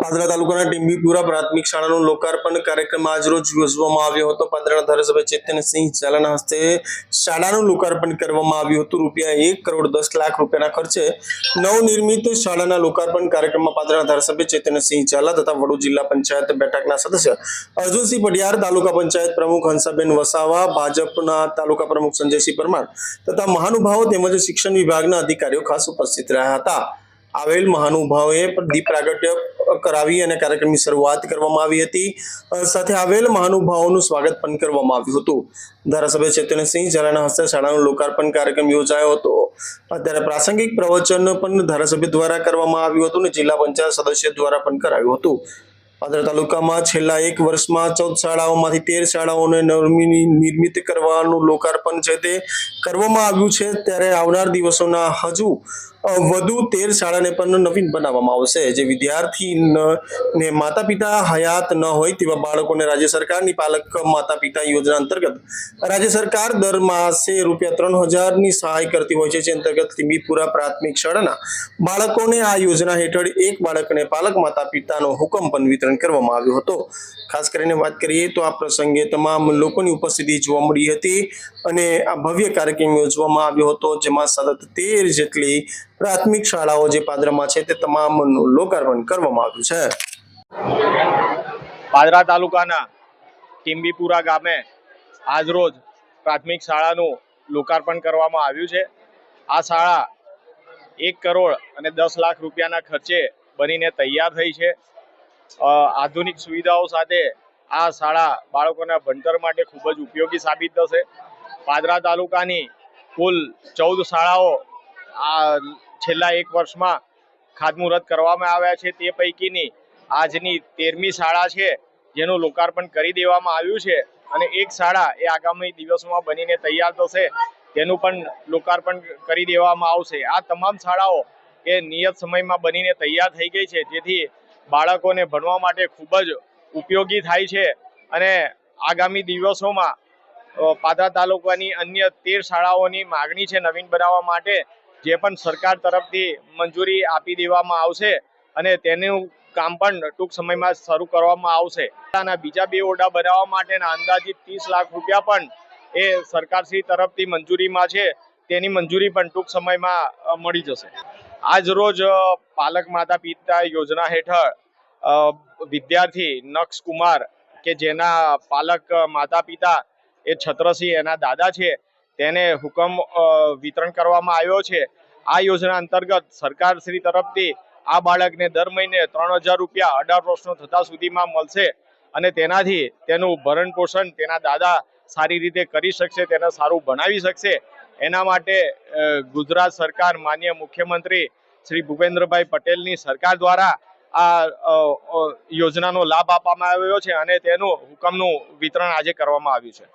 પાદરા તાલુકાના ટીમ્બીપુરા પ્રાથમિક શાળાનું લોકાર્પણ કાર્યક્રમ આજરોજ યોજવામાં આવ્યો હતો. પાદરાના ધારાસભ્ય ચેતનસિંહ ઝાલાના હસ્તે શાળાનું લોકાર્પણ કરવામાં આવ્યું હતું. રૂપિયા એક કરોડ દસ લાખ રૂપિયાના ખર્ચે નવનિર્મિત શાળાના લોકાર્પણ કાર્યક્રમમાં પાદરાના ધારાસભ્ય ચેતનસિંહ ઝાલા તથા વડોદ જિલ્લા પંચાયત બેઠકના સદસ્ય અર્જુનસિંહ પડિયાર તાલુકા પંચાયત પ્રમુખ હંસાબેન વસાવા, ભાજપના તાલુકા પ્રમુખ સંજયસિંહ પરમાર તથા મહાનુભાવો તેમજ શિક્ષણ વિભાગના અધિકારીઓ ખાસ ઉપસ્થિત રહ્યા હતા. આવેલ મહાનુભાવોએ દીપ પ્રાગટ્ય કરાવી અને કાર્યક્રમની શરૂઆત કરવામાં આવી હતી. સાથે આવેલ મહાનુભાવોનું સ્વાગત પણ કરવામાં આવ્યું હતું. ધારાસભ્ય ચેતનસિંહ ઝાલાના હસ્તે શાળાનું લોકાર્પણ કાર્યક્રમ યોજાયો હતો. અત્યારે પ્રાસંગિક પ્રવચન પણ ધારાસભ્ય દ્વારા કરવામાં આવ્યું હતું અને જિલ્લા પંચાયત સદસ્ય દ્વારા પણ કરાયું હતું. પાદરા તાલુકામાં છેલ્લા એક વર્ષમાં ચૌદ શાળાઓમાંથી તેર શાળાઓને નવમી નિર્મિત કરવાનું લોકાર્પણ છે તે કરવામાં આવ્યું છે, ત્યારે આવનાર દિવસોના હજુ વધુ તેર શાળાને પણ નવીન બનાવવામાં આવશે. જે વિદ્યાર્થી ને માતા પિતા હયાત ન હોય તેવા બાળકોને રાજ્ય સરકારની પાલક માતા પિતા યોજના અંતર્ગત, રાજ્ય સરકાર દર માસે રૂપિયા ત્રણ હજારની સહાય કરતી હોય છે. જે અંતર્ગત લીંબીપુરા પ્રાથમિક શાળાના બાળકોને આ યોજના હેઠળ એક બાળકને પાલક માતા પિતાનો હુકમ પણ વિતરણ કરવામાં આવ્યો હતો. ખાસ કરીને વાત કરીએ તો આ પ્રસંગે તમામ લોકોની ઉપસ્થિતિ જોવા મળી હતી અને આ ભવ્ય કાર્યક્રમ યોજવામાં આવ્યો હતો, જેમાં સતત તેર જેટલી પ્રાથમિક શાળાઓ જે પાદરામાં છે તે તમામનું લોકાર્પણ કરવામાં આવ્યું છે. પાદરા તાલુકાના કિંબીપુરા ગામે આજરોજ પ્રાથમિક શાળાનું લોકાર્પણ કરવામાં આવ્યું છે. આ શાળા એક કરોડ અને દસ લાખ રૂપિયાના ખર્ચે બનીને તૈયાર થઈ છે. આધુનિક સુવિધાઓ સાથે આ શાળા બાળકોના ભણતર માટે ખૂબ જ ઉપયોગી સાબિત થશે. પાદરા તાલુકાની કુલ ચૌદ શાળાઓ આ છેલ્લા એક વર્ષમાં ખાતમુહૂર્ત કરવામાં આવ્યા છે. તે પૈકીની આજની તેરમી શાળા છે, જેનું લોકાર્પણ કરી દેવામાં આવ્યું છે અને એક શાળા એ આગામી દિવસોમાં બનીને તૈયાર થશે, તેનું પણ લોકાર્પણ કરી દેવામાં આવશે. આ તમામ શાળાઓ એ નિયત સમયમાં બનીને તૈયાર થઈ ગઈ છે, જેથી બાળકોને ભણવા માટે ખૂબ જ ઉપયોગી થાય છે અને આગામી દિવસોમાં પાદરા તાલુકાની અન્ય તેર શાળાઓની માગણી છે નવીન બનાવવા માટે, જે પણ સરકાર તરફથી મંજૂરી આપી દેવામાં આવશે અને તેનું કામ પણ ટૂંક સમયમાં શરૂ કરવામાં આવશે. બીજા બે ઓરડા બનાવવા માટેના અંદાજિત ત્રીસ લાખ રૂપિયા પણ એ સરકારશ્રી તરફથી મંજૂરીમાં છે. તેની મંજૂરી પણ ટૂંક સમયમાં મળી જશે. આજ રોજ પાલક માતા પિતા યોજના હેઠળ વિદ્યાર્થી નક્ષ કુમાર કે જેના પાલક માતા પિતા એ છત્રસિંહ એના દાદા છે, તેને હુકમ વિતરણ કરવામાં આવ્યો છે. આ યોજના અંતર્ગત સરકાર શ્રી તરફથી આ બાળકને દર મહિને ત્રણ હજાર રૂપિયા અઢાર વર્ષનો થતા સુધીમાં મળશે અને તેનાથી તેનું ભરણ પોષણ તેના દાદા સારી રીતે કરી શકશે, તેને સારું ભણાવી શકશે. એના માટે ગુજરાત સરકાર માન્ય મુખ્યમંત્રી શ્રી ભૂપેન્દ્રભાઈ પટેલની સરકાર દ્વારા આ યોજનાનો લાભ આપવામાં આવ્યો છે અને તેનું હુકમનું વિતરણ આજે કરવામાં આવ્યું છે.